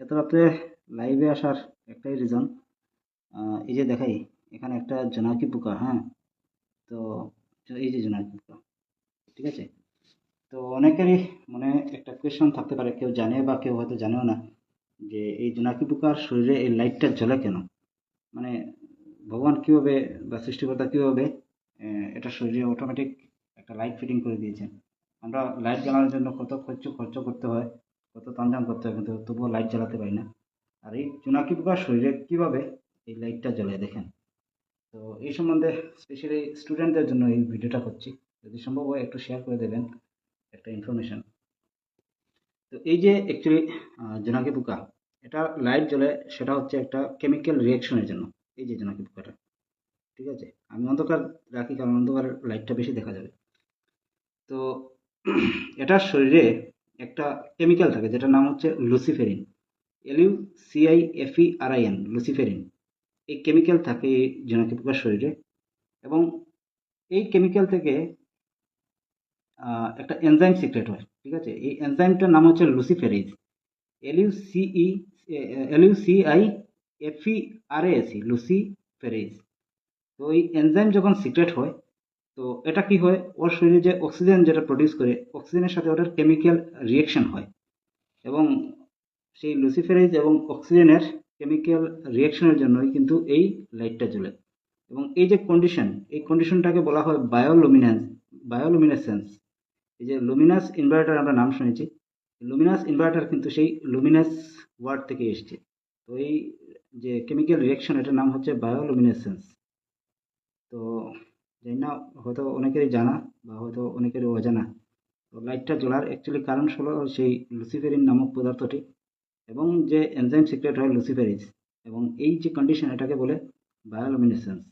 এত রাত্রে লাইভে আসার একটাই রিজন এই যে দেখাই, এখানে একটা জোনাকি পোকা হ্যাঁ? তো এই যে জোনাকি পোকা, ঠিক আছে? তো অনেকেরই মনে একটা কোয়েশন থাকতে পারে, কেউ জানে বা কেউ হয়তো জানেও না যে এই জোনাকি পোকার শরীরে এই লাইটটা জ্বলে কেন? মানে ভগবান কীভাবে বা সৃষ্টিকর্তা কীভাবে এটা শরীরে অটোমেটিক একটা লাইট ফিটিং করে দিয়েছেন? আমরা লাইট জ্বালানোর জন্য কত খরচ খরচ করতে হয়? কত তামজাম করতে হয় কিন্তু তবুও লাইট জ্বালাতে পারি না। আর এই জোনাকি পোকার শরীরে কীভাবে এই লাইটটা জ্বলে দেখেন? তো এই সম্বন্ধে স্পেশালি স্টুডেন্টদের জন্য এই ভিডিওটা করছি। যদি সম্ভব হয় একটু শেয়ার করে দেবেন, একটা ইনফরমেশন তো এই যে অ্যাকচুয়ালি জোনাকি পোকা, এটা লাইট জ্বলে সেটা হচ্ছে একটা কেমিক্যাল রিয়াকশনের জন্য, এই যে জোনাকি পোকাটা। ঠিক আছে? আমি অন্ধকার রাখি, কারণ অন্ধকার লাইটটা বেশি দেখা যাবে। তো এটার শরীরে একটা কেমিক্যাল থাকে, যেটার নাম হচ্ছে luciferin L U C I F E R I N luciferin এই কেমিক্যাল থাকে জোনাকি পোকার শরীরে এবং এই কেমিক্যাল থেকে একটা এনজাইম সিক্রেট হয়, ঠিক আছে? এই এনজাইমটার নাম হচ্ছে luciferase L U C E L U C I F E R S luciferase তো এই এনজাইম যখন সিক্রেট হয় তো এটা কি হয়? ওর শরীরে যে অক্সিজেন যেটা প্রডিউস করে অক্সিজেনের সাথে ওটার কেমিক্যাল রিয়েকশন হয়। এবং সেই লুসিফেরেজ এবং অক্সিজেনের কেমিক্যাল রিয়েকশনের জন্যই কিন্তু এই লাইটটা জ্বলে। এবং এই যে কন্ডিশন এই কন্ডিশনটাকে বলা হয় বায়োলুমিনেন্স বায়োলুমিনেসেন্স এই যে লুমিনাস ইনভার্টার আমরা নাম শুনেছি লুমিনাস ইনভার্টার কিন্তু সেই লুমিনাস ওয়ার্ড থেকে এসছে। তো এই যে কেমিক্যাল রিয়েকশন এটার নাম হচ্ছে বায়োলুমিনেসেন্স তো জানি না, হয়তো অনেকেরই জানা বা হয়তো অনেকেরই অজানা। তো লাইটটা জ্বলার অ্যাকচুয়ালি কারণ হলো সেই লুসিফেরিন নামক পদার্থটি এবং যে এনজাইম সিক্রেট হয় লুসিফেরিজ এবং এই যে কন্ডিশন এটাকে বলে বায়োলুমিনেসেন্স